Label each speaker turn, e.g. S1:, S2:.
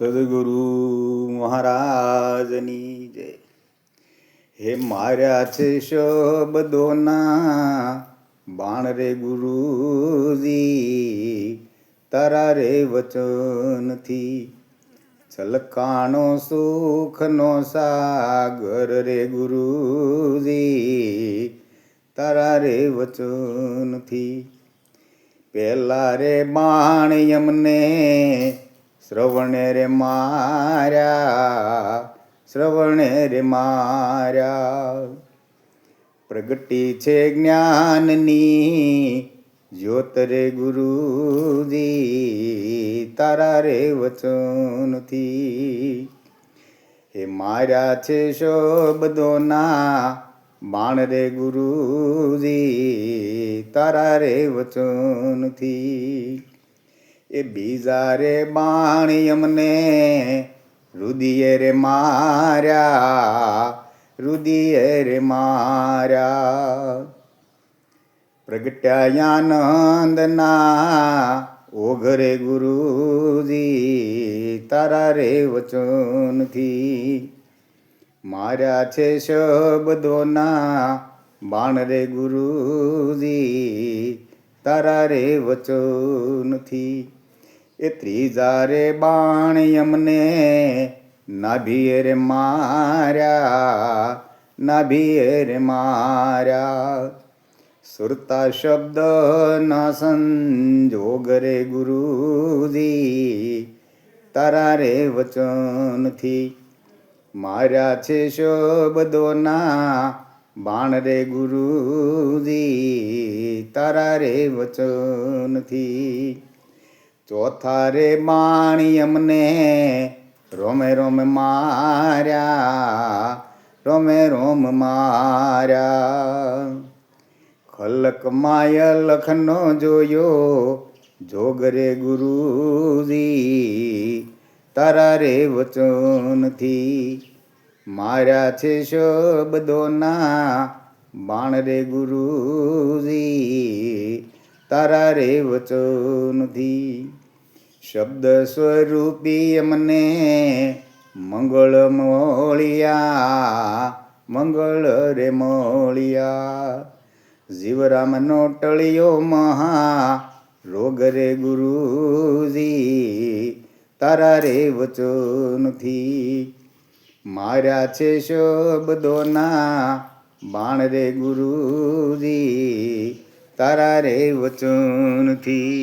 S1: સદગુરુ મહારાજની જય. હે માર્યા છે શબ્દોના બાણ રે ગુરુજી, તારા રે વચનથી છલકાણો સુખનો સાગર રે ગુરુજી, તારા રે વચનથી. પહેલા રે બાણ યમને શ્રવણે રે માર્યા શ્રવણે રે માર્યા પ્રગટી છે જ્ઞાનની, જ્યોત રે ગુરુજી, તારા રે વચનથી. હે માર્યા છે શોબદોના બાણ રે ગુરુજી, તારા રે વચનથી. એ બીજા રે બાણી અમને રુદિયે રે માર્યા રુદિયે માર્યા. પ્રગટ્યાનંદના ઓઘરે ગુરુજી, તારા રે વચનથી માર્યા છે શબ્દોના બાણ રે ગુરુજી, તારા રે વચનથી એ ત્રીજા રે બાણ યમને નાભીએ રે માર્યા નાભીએ માર્યા. સુરતા શબ્દ ના સંજોગ રે ગુરુજી, તારા રે વચનથી માર્યા છે શબ્દોના બાણ રે ગુરુજી, તારા રે વચનથી ચોથા રે માણી અમને રોમે રોમ માર્યા, રોમે રોમ માર્યા. ખલક માય લખનો જોયો, જોગરે ગુરુજી, તારા રે વચનથી. માર્યા છે શબ્દોના બાણ રે ગુરુજી, તારા રે વચનથી. શબ્દ સ્વરૂપી અમને મંગળ મોળિયા. મંગળ રે મોળિયા જીવરામનો ટળિયો મહા રોગ રે ગુરુજી, તારા રે વચનથી માર્યા છે શબ્દોના બાણ રે ગુરુજી, તારા રે વચનથી